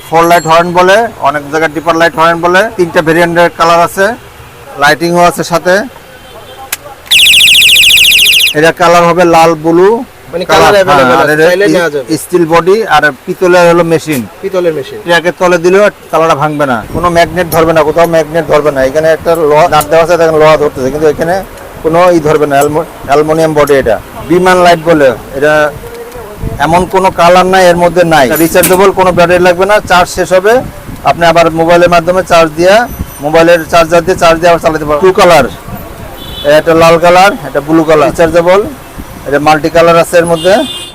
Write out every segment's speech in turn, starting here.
Four light horn বলে অনেক জায়গায় ডিপার লাইট হর্ন বলে তিনটা ভেরিয়েন্টের কালার আছে লাইটিংও আছে সাথে। এটা কালার হবে লাল ব্লু মানে। স্টিল বডি আর পিতলের হলো মেশিন পিতলের মেশিন ট্র্যাকে তলে দিলেও তালাটা ভাঙবে না। কোনো ম্যাগনেট ধরবে না কোথাও ম্যাগনেট ধরবে না। এখানে একটা লোহা দাঁত দেওয়া আছে দেখেন লোহা ধরতেছে কিন্তু এখানে কোনো ই ধরবে না অ্যালমোনিয়াম বডি এটা। বিমান লাইট বলে এটা এমন কোনো কালার নাই এর মধ্যে নাই। রিচার্জেবল কোনো ব্যাটারি লাগবে না চার্জ শেষ হবে। আপনি আবার মোবাইলের মাধ্যমে চার্জ দিয়া মোবাইলের চার্জার দিয়ে চার্জ দিয়ে আবার চালাতে পারবেন। টু কালার এটা লাল কালার এটা ব্লু কালার রিচার্জেবল এটা মাল্টি কালার আছে এর মধ্যে।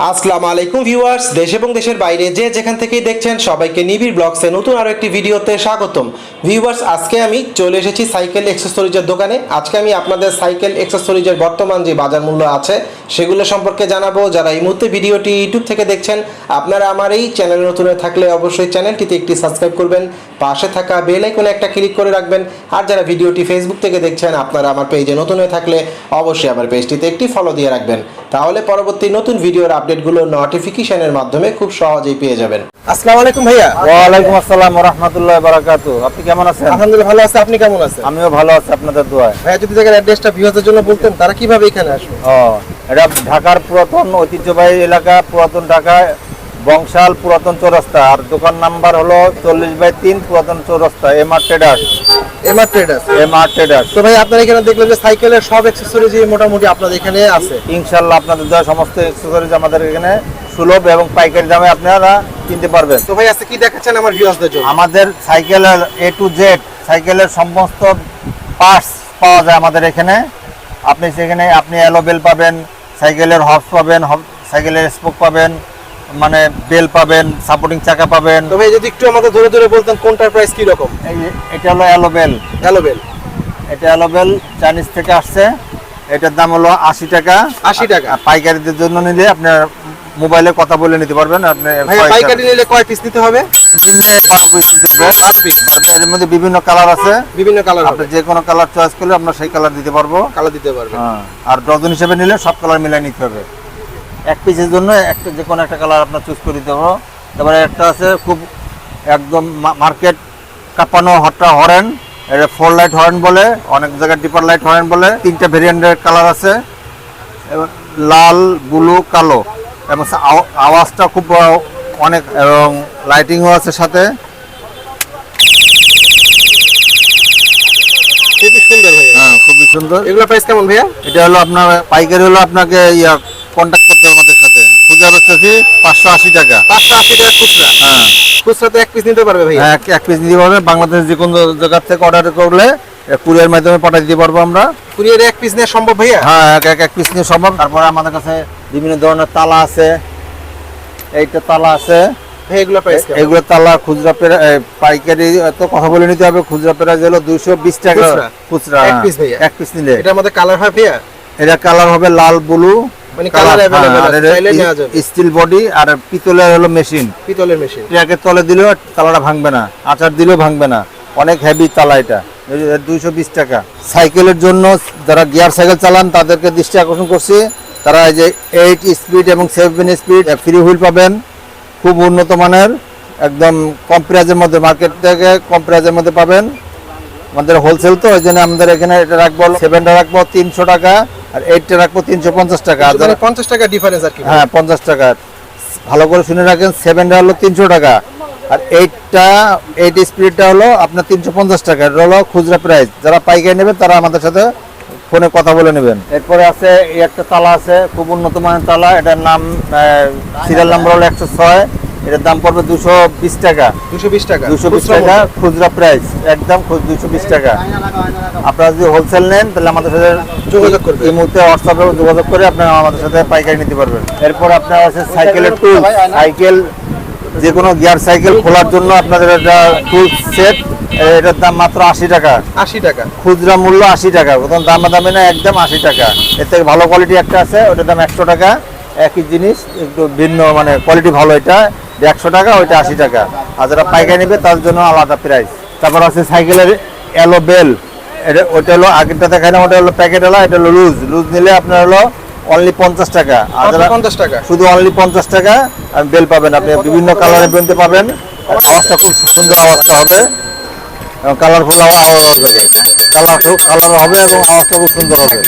আসসালামু আলাইকুম ভিউয়ার্স দেশ এবং দেশের বাইরে যে যেখান থেকেই দেখছেন সবাইকে নিবিড় ব্লগসে নতুন আরও একটি ভিডিওতে স্বাগতম। ভিউয়ার্স আজকে আমি চলে এসেছি সাইকেল এক্সেসরিজের দোকানে। আজকে আমি আপনাদের সাইকেল এক্সেসরিজের বর্তমান যে বাজার মূল্য আছে সেগুলো সম্পর্কে জানাব। যারা এই মুহূর্তে ভিডিওটি ইউটিউব থেকে দেখছেন আপনারা আমার এই চ্যানেল নতুন থাকলে অবশ্যই চ্যানেলটিতে একটি সাবস্ক্রাইব করবেন পাশে থাকা বেল আইকনে একটা ক্লিক করে রাখবেন আর যারা ভিডিওটি ফেসবুক থেকে দেখছেন আপনারা আমার পেজে নতুন হয়ে থাকলে অবশ্যই আমার পেজটিতে একটি ফলো দিয়ে রাখবেন। তাহলে পরবর্তী নতুন ভিডিওর আপডেটগুলো নোটিফিকেশনের মাধ্যমে খুব সহজেই পেয়ে যাবেন। আসসালামু আলাইকুম ভাইয়া। ওয়া আলাইকুম আসসালাম রহমতুল্লাহ বারাকাতু আপনি কেমন আছেন? আলহামদুলিল্লাহ ভালো আছে। আপনি কেমন আছেন? আমিও ভালো আছি আপনাদের দোয়ায়। ভাইয়া যদি দেখেন অ্যাড্রেসটা ভিউয়ারদের জন্য বলতেন তারা কীভাবে এখানে আসবে? ও এটা ঢাকার পুরাতন ঐতিহ্যবাহী এলাকা পুরাতন ঢাকায় বংশাল পুরাতন চৌরাস্তা। আর দোকান নাম্বার হলো চল্লিশ বাই তিন পুরাতন চৌরাস্তা M R traders. MR traders? M R traders. তো ভাই আপনারা এখানে দেখলেন যে সাইকেলের সব অ্যাকসেসরিজ মোটামুটি আপনাদের এখানে আছে? ইনশাল্লাহ আপনাদের দেওয়া সমস্ত এক্সেসরিজ আমাদের এখানে সুলভ এবং পাইকারি দামে আপনারা কিনতে পারবেন। তো ভাই আজকে কি দেখাচ্ছেন আমার ভিউয়ারদের জন্য? আমাদের সাইকেলের এ টু জেড সাইকেলের সমস্ত পার্টস পাওয়া যায় আমাদের এখানে। আপনি সেখানে আপনি অ্যালোবেল পাবেন সাইকেলের হবস পাবেন সাইকেলের স্পোক পাবেন মানে বেল পাবেন সাপোর্টিং চাকা পাবেন। তো ভাই যদি একটু আমাদের ধরে ধরে বলতেন কোনটার প্রাইস কি রকম এটা হলো অ্যালোবেল অ্যালোবেল এটা অ্যালোবেল চাইনিজ থেকে আসছে। এটার দাম হলো আশি টাকা। 80 টাকা। পাইকারিদের জন্য নিলে আপনার মোবাইলে কথা বলে নিতে পারবেন। আপনি পাইকারি নিলে কয় পিস নিতে হবে? হবে এর মধ্যে বিভিন্ন কালার আছে। বিভিন্ন কালার আপনি যে কোনো কালার চয়েস করলে আমরা সেই কালার দিতে পারব। কালার দিতে হ্যাঁ আর ডজন হিসেবে নিলে সব কালার মিলাই নিতে হবে। এক পিসের জন্য একটা যে কোনো একটা কালার আপনার চুজ করে দিতে পারব তারপরে একটা আছে খুব একদম মার্কেট কাঁপানো হটটা হরেন। এটা ফোর লাইট হরেন বলে অনেক জায়গায় ডিপার লাইট হরেন বলে। তিনটা ভেরিয়েন্টের কালার আছে। এবং লাল ব্লু কালো। এবং আওয়াজটা খুব অনেক এবং লাইটিংও আছে সাথে। খুবই সুন্দর ভাইয়া। হ্যাঁ খুবই সুন্দর। এগুলো প্রাইস কেমন ভাইয়া? এটা হলো আপনার পাইকারি হলো আপনাকে ইয়া কন্ট্যাক্ট করতে হবে আমাদের সাথে। খুচরা বেচতেছি পাঁচশো আশি টাকা। পাঁচশো আশি টাকা খুচরা? হ্যাঁ। এক পিস নিতে পারবে হ্যাঁ, এক পিস দিতে পারবেন বাংলাদেশ যে কোনো জায়গা থেকে অর্ডার করলে কুরিয়ার মাধ্যমে পাঠিয়ে দিতে পারব আমরা। কুরিয়ারে এক পিস নেওয়া সম্ভব ভাইয়া? হ্যাঁ এক এক এক পিস নিয়ে সম্ভব। তারপরে আমাদের কাছে বিভিন্ন ধরনের তালা আছে। এইটা তালা আছে। এগুলো তালা খুচরা পাইকারি তো কথা বলে নিতে হবে খুচরা প্রাইস হলো দুইশো বিশ টাকা খুচরা? এক পিস নিলে। কালার হয় ভাইয়া? এটা কালার হবে লাল ব্লু স্টিল বডি আর পিতলের হলো মেশিন পিতলের মেশিন ট্র্যাকের তলে দিলেও তালাটা ভাঙবে না আচার দিলেও ভাঙবে না। অনেক হেভি তালা এটা। দুইশো বিশ টাকা। সাইকেলের জন্য যারা গিয়ার সাইকেল চালান তাদেরকে দৃষ্টি আকর্ষণ করছি। তারা এই যে এইট স্পিড এবং সেভেন স্পিড ফ্রি হুইল পাবেন। খুব উন্নত মানের একদম কম প্রাইজের মধ্যে মার্কেট থেকে কম প্রাইজের মধ্যে পাবেন। আমাদের হোলসেল তো ওই জন্য আমাদের এখানে এটা রাখব সেভেনটা রাখব তিনশো টাকা আর এইটটা রাখব তিনশো পঞ্চাশ টাকা। আর মানে পঞ্চাশ টাকা ডিফারেন্স আর কি। হ্যাঁ পঞ্চাশ টাকা। ভালো করে শুনে রাখেন সেভেনটা হলো তিনশো টাকা আর এইটটা এইট স্পিডটা হলো আপনার তিনশো পঞ্চাশ টাকা। এটা হলো খুচরা প্রাইস যারা পাইকারি নেবেন তারা আমাদের সাথে ফোনে কথা বলে নেবেন। এরপরে আছে এই একটা তালা আছে খুব উন্নত মানের তালা। এটার নাম সিরিয়াল নাম্বার হলো একশো ছয়। এটার দাম পড়বে দুশো বিশ টাকা। দুশো বিশ টাকা। দুশো বিশ টাকা খুচরা প্রাইস একদম দুশো বিশ টাকা। আপনারা যদি হোলসেল নেন তাহলে আমাদের সাথে যোগাযোগ করবেন। এই মুহূর্তে হোয়াটসঅ্যাপে যোগাযোগ করে আপনারা আমাদের সাথে পাইকারি নিতে পারবেন। এরপর আপনার আছে সাইকেলের টুল সাইকেল যে কোনো গিয়ার সাইকেল খোলার জন্য আপনাদের একটা টুল সেট এটার দাম মাত্র আশি টাকা। আশি টাকা। খুচরা মূল্য আশি টাকা প্রথম দাম দামে না একদম আশি টাকা। এর থেকে ভালো কোয়ালিটি একটা আছে ওটার দাম একশো টাকা। একই জিনিস একটু ভিন্ন মানে কোয়ালিটি ভালো এটা একশো টাকা ওইটা আশি টাকা। আর যারা পাইকারি নেবে তার জন্য আলাদা প্রাইস তারপর আছে সাইকেলের অ্যালো বেল এটা ওটা হলো আগেরটা দেখায় না ওটা হলো প্যাকেট হলো এটা হলো লুজ লুজ নিলে আপনার হলো অনলি পঞ্চাশ টাকা। আর পঞ্চাশ টাকা। শুধু অনলি পঞ্চাশ টাকা বেল পাবেন আপনি। বিভিন্ন কালারের বেলতে পাবেন। আওয়াজটা খুব সুন্দর আওয়াজটা হবে। এবং কালারফুল আওয়াজ আওয়াজ হবে কালার কালার হবে এবং আওয়াজটা খুব সুন্দর হবে।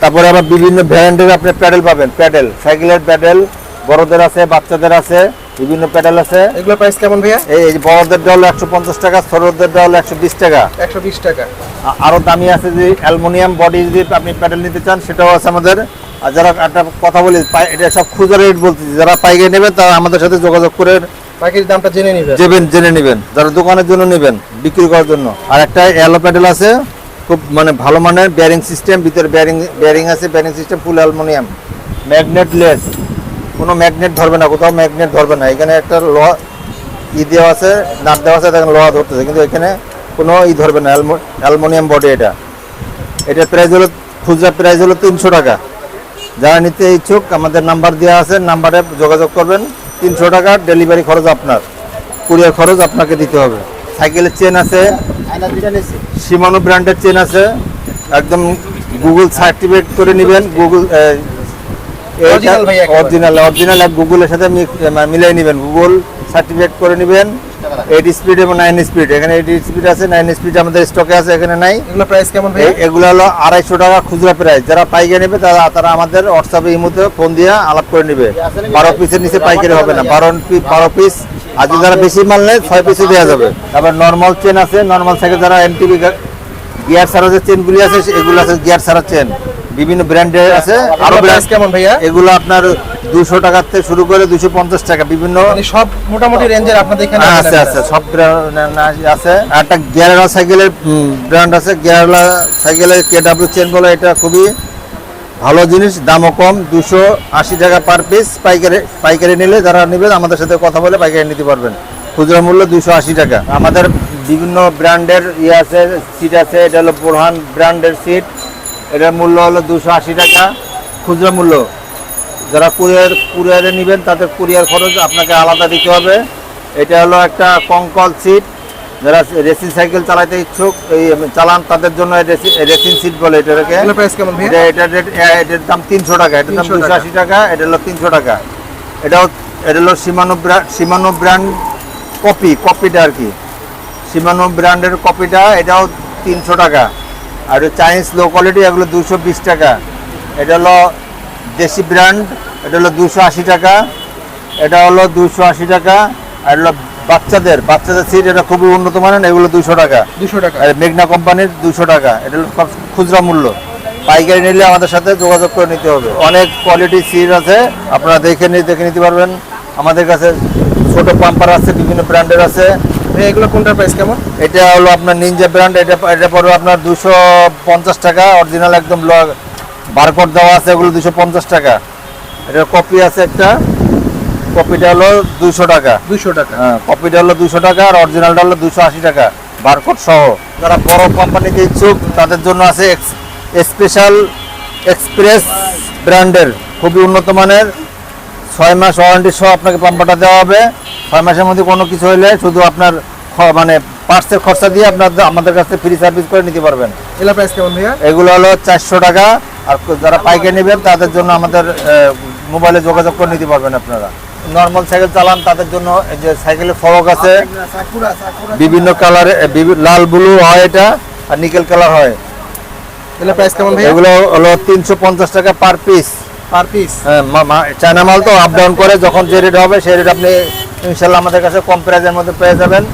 তারপরে আবার বিভিন্ন ব্র্যান্ডের আপনি প্যাডেল পাবেন। প্যাডেল সাইকেলের প্যাডেল বড়দের আছে বাচ্চাদের আছে বিভিন্ন প্যাডেল আছে। এগুলো প্রাইস কেমন ভাইয়া? এই বড়দেরটা হলো একশো পঞ্চাশ টাকা ছোটদেরটা হলো একশো বিশ টাকা। একশো বিশ টাকা। আ- আরও দামি আছে যে অ্যালুমিনিয়াম বডি যদি আপনি প্যাডেল নিতে চান সেটাও আছে আমাদের। আর যারা একটা কথা বলি এটা সব খুচরা রেট বলতেছি। যারা পাইকারি নেবে তারা আমাদের সাথে যোগাযোগ করে বাকির দামটা জেনে নিবে যাবেন জেনে নেবেন। যারা দোকানের জন্য নেবেন, বিক্রি করার জন্য। আর একটা অ্যালো প্যাডেল আছে, খুব মানে ভালো মানের ব্যারিং সিস্টেম ভিতরে ব্যারিং ব্যারিং আছে bearing system full aluminium magnet less কোনো ম্যাগনেট ধরবে না, কোথাও ম্যাগনেট ধরবে না। এখানে একটা ল, ই দেওয়া আছে, নাট দেওয়া আছে দেখেন লোহা ধরতেছে। কিন্তু এখানে কোনো ই ধরবে না অ্যালুমিনিয়াম বডি এটা। এটার প্রাইস হলো, খুচরা প্রাইস হলো তিনশো টাকা। যারা নিতে ইচ্ছুক, আমাদের নাম্বার দেওয়া আছে নাম্বারে যোগাযোগ করবেন। তিনশো টাকা ডেলিভারি খরচ আপনার কুরিয়ার খরচ আপনাকে দিতে হবে সাইকেলের চেন আছে, সীমানো ব্র্যান্ডের চেন আছে একদম গুগল সার্টিফিকেট করে নেবেন গুগল। অরিজিনাল অরিজিনাল এক গুগলের সাথে মিলিয়ে নেবেন। গুগল সার্টিফিকেট করে নেবেন। এইট স্পিড এবং নাইন স্পিড এখানে এইট স্পিড আছে নাইন স্পিড আমাদের স্টকে আছে এখানে নাই। এগুলো প্রাইস কেমন এগুলো হলো আড়াইশো টাকা খুচরা প্রাইস যারা পাইকারি নেবে তারা তারা আমাদের হোয়াটসঅ্যাপে ইমোতে ফোন দিয়ে আলাপ করে নেবে। বারো পিসের নিচে পাইকারি হবে না। বারো পিস বারো পিস আর যদি যারা বেশি মাল নেয় ছয় পিসে দেওয়া যাবে। তারপর নর্মাল চেন আছে নর্মাল সাইকেল যারা এনটিভি গিয়ার সারা যে চেনগুলি আছে এগুলো আছে গিয়ার সারা চেন বিভিন্ন ব্র্যান্ডের আছে। আরও ব্র্যান্ড কেমন ভাইয়া? এগুলো আপনার দুশো টাকার থেকে শুরু করে দুশো পঞ্চাশ টাকা বিভিন্ন মানে সব মোটামুটি রেঞ্জের আপনাদের এখানে আছে আছে সব আছে। একটা গিয়ারওয়ালা সাইকেলের ব্র্যান্ড আছে। গিয়ারওয়ালা সাইকেলের কে ডাব্লিউ চেন বলে এটা খুবই ভালো জিনিস দামও কম দুশো আশি টাকা পার পিস পাইকারি পাইকারি নিলে যারা নেবেন আমাদের সাথে কথা বলে পাইকারি নিতে পারবেন। খুচরা মূল্য দুশো আশি টাকা। আমাদের বিভিন্ন ব্র্যান্ডের ইয়ে আছে সিট আছে এটা হলো বোরহান ব্র্যান্ডের সিট এটার মূল্য হলো দুশো আশি টাকা। খুচরা মূল্য। যারা কুরিয়ার কুরিয়ারে নেবেন তাদের কুরিয়ার খরচ আপনাকে আলাদা দিতে হবে। এটা হলো একটা কঙ্কল সিট। যারা রেসিং সাইকেল চালাতে ইচ্ছুক এই চালান তাদের জন্য রেসিং সিট বলে এটাকে। এটার রেট এটার দাম তিনশো টাকা। এটার দাম দুশো আশি টাকা। এটা হলো তিনশো টাকা। এটাও এটা হলো Shimano brand Shimano brand copy কপিটা আর কি। সীমানো ব্র্যান্ডের কপিটা এটাও তিনশো টাকা। আর চাইনিজ লো কোয়ালিটি এগুলো দুশো বিশ টাকা। এটা হলো দেশি ব্র্যান্ড এটা হলো দুশো আশি টাকা। এটা হলো দুশো আশি টাকা। আর হলো বাচ্চাদের বাচ্চাদের সিট এটা খুবই উন্নত মানের এগুলো দুশো টাকা। দুশো টাকা। আর মেঘনা কোম্পানির দুশো টাকা। এটা হলো সব খুচরা মূল্য। পাইকারি নিলে আমাদের সাথে যোগাযোগ করে নিতে হবে। অনেক কোয়ালিটি সিট আছে আপনারা দেখে নিয়ে দেখে নিতে পারবেন। আমাদের কাছে ছোট পাম্পার আছে বিভিন্ন ব্র্যান্ডের আছে। এগুলো কোনটার প্রাইস কেমন? এটা হলো আপনার নিনজা ব্র্যান্ড এটা এটা পড়বে আপনার দুশো পঞ্চাশ টাকা। অরিজিনাল একদম বারকোড দেওয়া আছে এগুলো দুশো পঞ্চাশ টাকা। এটার কপি আছে একটা। কপিটা হলো দুশো টাকা। দুশো টাকা। হ্যাঁ কপিটা হলো দুশো টাকা আর অরিজিনালটা হলো দুশো আশি টাকা বারকোড সহ। যারা বড় কোম্পানিতে ইচ্ছুক তাদের জন্য আছে স্পেশাল এক্সপ্রেস ব্র্যান্ডের খুবই উন্নত মানের। ছয় মাস ওয়ারেন্টি সহ আপনাকে পাম্পাটা দেওয়া হবে। ছয় মাসের মধ্যে কোনো কিছু হলে শুধু আপনার মানে পার্সের খরচা দিয়ে আপনার আমাদের কাছে ফ্রি সার্ভিস করে নিতে পারবেন। এগুলো প্রাইস কেমন ভাইয়া? এগুলো হলো চারশো টাকা আর যারা পাইকারি নেবেন তাদের জন্য আমাদের মোবাইলে যোগাযোগ করে নিতে পারবেন আপনারা। নর্মাল সাইকেল চালান তাদের জন্য যে সাইকেলের ফরক আছে। বিভিন্ন কালারে লাল ব্লু হয় এটা আর নিকেল কালার হয়। এগুলো প্রাইস কেমন এগুলো হলো তিনশো পঞ্চাশ টাকা পার পিস পার পিস হ্যাঁ চায়না মাল তো আপ ডাউন করে যখন যে রেট হবে সেই রেট আপনি ইনশাল্লাহ আমাদের কাছে কম প্রাইজের মধ্যে পেয়ে যাবেন।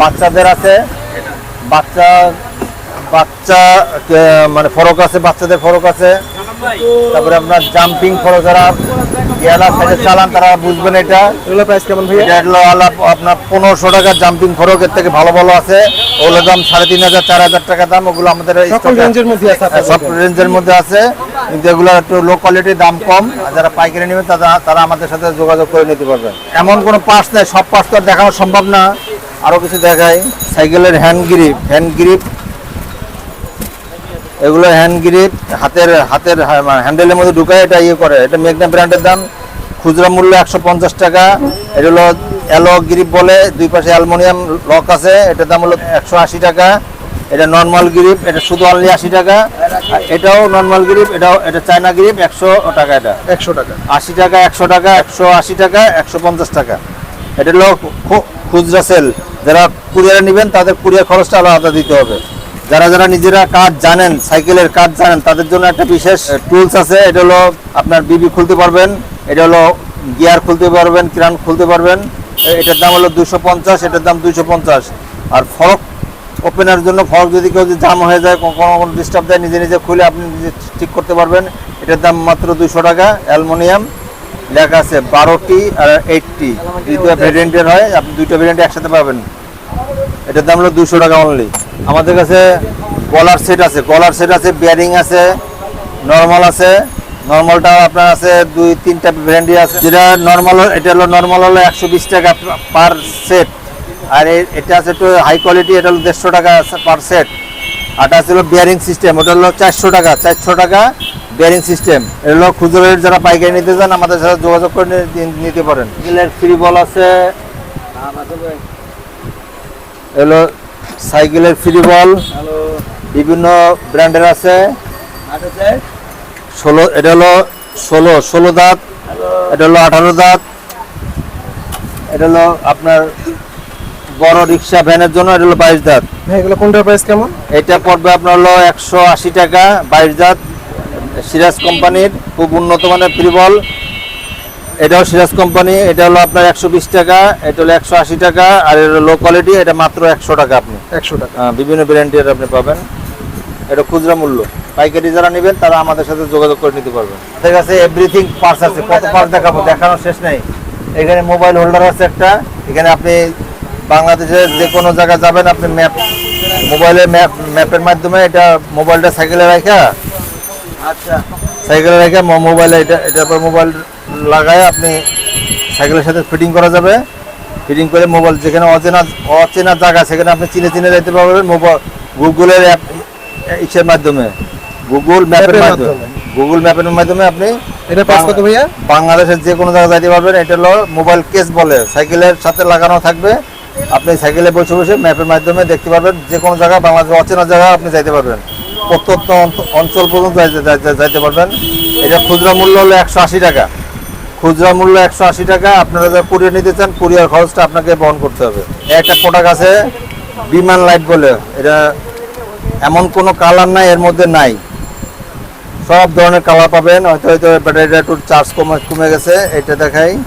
বাচ্চাদের আছে। বাচ্চা বাচ্চা মানে ফরক আছে বাচ্চাদের ফরক আছে। তারপরে আপনার জাম্পিং ফরক যারা গেলা সাইডে চালান তারা বুঝবেন এটা। এগুলো প্রাইস কেমন ভাইয়া? এটা হলো আপনার পনেরোশো টাকার জাম্পিং ফরকের থেকে ভালো ভালো আছে। ওগুলো দাম সাড়ে তিন হাজার চার হাজার টাকা দাম। ওগুলো আমাদের সকল রেঞ্জের মধ্যে আছে হ্যাঁ, সব রেঞ্জের মধ্যে আছে। এগুলো একটু লো কোয়ালিটির দাম কম যারা পাইকারি নেবেন তারা তারা আমাদের সাথে যোগাযোগ করে নিতে পারবেন এমন কোনো পার্টস নেই, সব পার্টস তো দেখানো সম্ভব না। আরও কিছু দেখায় সাইকেলের হ্যান্ড গ্রিপ হ্যান্ড গ্রিপ এগুলো হ্যান্ড গ্রিপ হাতের হাতের হ্যান্ডেলের মধ্যে ঢুকায়, এটা ইয়ে করে। এটা মেঘনা ব্র্যান্ডের দাম। খুচরা মূল্য একশো পঞ্চাশ টাকা। এটা হলো অ্যালো গ্রিপ বলে, দুই পাশে অ্যালুমিনিয়াম লক আছে। এটার দাম হলো একশো আশি টাকা। এটা নর্মাল গ্রিপ এটা শুধু অনলি আশি টাকা। এটাও নর্মাল গ্রিপ এটাও এটা চায়না গ্রিপ একশো টাকা এটা। একশো টাকা। আশি টাকা একশো টাকা একশো আশি টাকা একশো পঞ্চাশ টাকা। এটা হলো খুচরা সেল যারা কুরিয়ারে নেবেন তাদের কুরিয়ার খরচটা আলাদা দিতে হবে। যারা যারা নিজেরা কাজ জানেন সাইকেলের কাজ জানেন তাদের জন্য একটা বিশেষ টুলস আছে। এটা হলো আপনার বিবি খুলতে পারবেন। এটা হলো গিয়ার খুলতে পারবেন ক্রান খুলতে পারবেন। এটার দাম হলো দুশো পঞ্চাশ এটার দাম দুশো পঞ্চাশ। আর ফরক ওপেনের জন্য ফরক যদি কেউ জাম হয়ে যায়, কোনো কোনো ডিস্টার্ব দেয়, নিজে নিজে খুলে আপনি নিজে ঠিক করতে পারবেন। এটার দাম মাত্র দুশো টাকা, অ্যালুমিনিয়াম। লেখা আছে বারোটি আর এইটটি দুইটা ভেরিয়েন্টের হয়, আপনি দুইটা ভেরিয়েন্ট একসাথে পাবেন। এটার দাম হলো দুশো টাকা অনলি আমাদের কাছে কলার সেট আছে। কলার সেট আছে বিয়ারিং আছে নর্মাল আছে। নর্মালটা আপনার আছে দুই তিনটা ভ্যারান্ডি আছে। যেটা নর্মাল এটা হলো নর্মাল হলো একশো বিশ টাকা পার সেট আর এটা আছে একটু হাই কোয়ালিটি এটা হলো দেড়শো টাকা পার সেট আটা ছিল বিয়ারিং সিস্টেম ওটা হলো চারশো টাকা চারশো টাকা বিয়ারিং সিস্টেম এটা হলো খুচরো rate যারা পাইকারি নিতে চান আমাদের সাথে যোগাযোগ করে নিতে পারেন। ফ্রি বল আছে। এলো সাইকেলের ফ্রি বল বিভিন্ন ব্র্যান্ডের আছে। ষোলো এটা হলো ষোলো ষোলো দাঁত। এটা হলো আঠারো দাঁত। এটা হলো আপনার বড় রিক্সা ভ্যানের জন্য এটা হলো বাইশ দাঁত। ভাই এগুলো কোনটার প্রাইস কেমন? এটা পড়বে আপনার হলো একশো আশি টাকা বাইশ দাঁত। সিরাজ কোম্পানির খুব উন্নত মানের ফ্রি বল এটাও সিরাজ কোম্পানি এটা হলো আপনার একশো বিশ টাকা এটা হলো একশো আশি টাকা আর এটা লো কোয়ালিটি এটা মাত্র একশো টাকা আপনি। একশো টাকা। আহ, বিভিন্ন ব্র্যান্ডের আপনি পাবেন। এটা খুচরা মূল্য। পাইকারি যারা নেবেন তারা আমাদের সাথে যোগাযোগ করে নিতে পারবেন। আমাদের কাছে এভরিথিং পার্স আছে। কত পার্স দেখাবো? দেখানোর শেষ নেই। এখানে মোবাইল হোল্ডার আছে একটা। এখানে আপনি বাংলাদেশের যে কোনো জায়গায় যাবেন আপনি ম্যাপ মোবাইলের ম্যাপ ম্যাপের মাধ্যমে এটা মোবাইলটা সাইকেলে রাখা আচ্ছা। সাইকেলে রেখে মোবাইলে এটা এটার পর মোবাইল লাগায় আপনি সাইকেলের সাথে ফিটিং করা যাবে। ফিটিং করে মোবাইল যেখানে অচেনা অচেনা জায়গা সেখানে আপনি চিনে চিনে যেতে পারবেন মোবাইল গুগলের অ্যাপ ইসের মাধ্যমে। গুগল ম্যাপের মাধ্যমে। গুগল ম্যাপের মাধ্যমে আপনি এটা প্রাইস কত ভাইয়া? বাংলাদেশের যে কোনো জায়গায় যাইতে পারবেন এটা হলো মোবাইল কেস বলে। সাইকেলের সাথে লাগানো থাকবে। আপনি সাইকেলে বসে বসে ম্যাপের মাধ্যমে দেখতে পারবেন যে কোনো জায়গায় বাংলাদেশের অচেনা জায়গায় আপনি যাইতে পারবেন। প্রত্যন্ত অঞ্চল পর্যন্ত যাইতে- পারবেন। এটা খুচরা মূল্য হলো একশো আশি টাকা। খুচরা মূল্য একশো আশি টাকা। আপনারা যা কুরিয়ার নিতে চান কুরিয়ার খরচটা আপনাকে বহন করতে হবে। একটা প্রোডাক্ট আছে বিমান লাইট বলে। এটা এমন কোনো কালার নাই, এর মধ্যে নাই। সব ধরনের কালার পাবেন। হয়তো হয়তো ব্যাটারিটা একটু চার্জ কমে কমে গেছে। এটা দেখাই।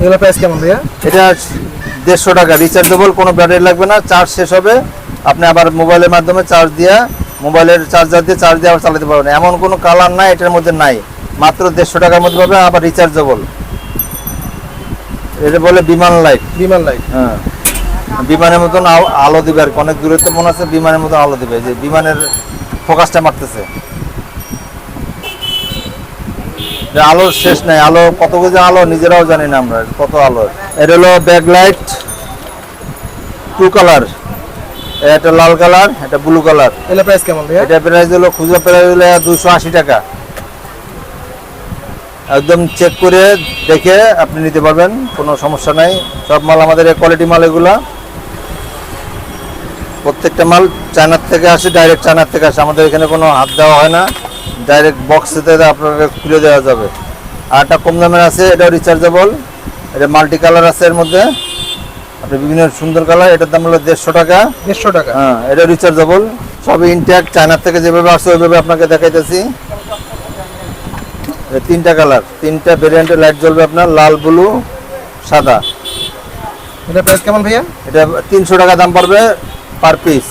এগুলো প্রাইস কেমন ভাইয়া? এটা দেড়শো টাকা। রিচার্জেবল কোনো ব্যাটারি লাগবে না চার্জ শেষ হবে। আপনি আবার মোবাইলের মাধ্যমে চার্জ দিয়ে মোবাইলের চার্জার দিয়ে চার্জ দিয়ে আবার চালাতে পারবেন। এমন কোনো কালার নাই এটার মধ্যে নাই। মাত্র দেড়শো টাকার মধ্যে পাবে আবার রিচার্জেবল এটা বলে বিমান লাইট বিমান লাইট হ্যাঁ। বিমানের মতন আলো- দিবে আর অনেক দূরে তো মনে আছে বিমানের মতন আলো দিবে। যে বিমানের ফোকাসটা মারতেছে। যে আলোর শেষ নাই আলো কত কেজি আলো নিজেরাও জানি না আমরা কত আলো। এটা হলো ব্যাক লাইট টু কালার এটা লাল কালার এটা ব্লু কালার এগুলো প্রাইস কেমন ভাইয়া? এটা প্রাইস হলো খুচরা প্রাইস হলো দুশো আশি টাকা। একদম চেক করে দেখে আপনি নিতে পারবেন কোনো সমস্যা নাই। সব মাল আমাদের কোয়ালিটি মাল এগুলা। প্রত্যেকটা মাল চায়নার থেকে আসে ডাইরেক্ট চায়নার থেকে আসে। আমাদের এখানে কোনো হাত দেওয়া হয় না। ডাইরেক্ট বক্সেতে আপনাকে খুলে দেওয়া যাবে। আর একটা কম দামের আছে এটাও রিচার্জেবল এটা মাল্টি কালার আছে এর মধ্যে। আপনি বিভিন্ন সুন্দর কালার এটার দাম হলো দেড়শো টাকা। দেড়শো টাকা। হ্যাঁ এটা রিচার্জেবল সবই ইনট্যাক্ট চায়নার থেকে যেভাবে আসছে ওইভাবে আপনাকে দেখাইতেছি। এটা তিনটা কালার তিনটা ভেরিয়েন্টের লাইট জ্বলবে আপনার লাল ব্লু সাদা। এটা প্রাইস কেমন ভাইয়া? এটা তিনশো টাকা দাম পড়বে পার পিস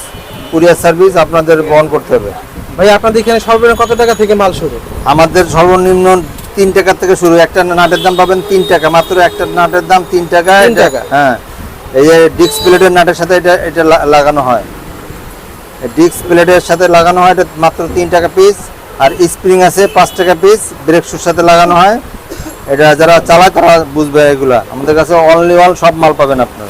কুরিয়ার সার্ভিস আপনাদের বহন করতে হবে। ভাইয়া আপনাদের এখানে সর্বনিম্ন কত টাকা থেকে মাল শুরু? আমাদের সর্বনিম্ন তিন টাকা থেকে শুরু। একটা নাটের দাম পাবেন তিন টাকা মাত্র একটা নাটের দাম তিন টাকা। তিন টাকা? হ্যাঁ। এই যে ডিস্ক প্লেটের নাটের সাথে এটা এটা লাগানো হয়। ডিস্ক প্লেটের সাথে লাগানো হয় এটা মাত্র তিন টাকা পিস আর স্প্রিং আছে পাঁচ টাকা পিস ব্রেক শুর সাথে লাগানো হয়। এটা যারা চালায় তারা বুঝবে এগুলা। আমাদের কাছে অনলি অল সব মাল পাবেন আপনারা।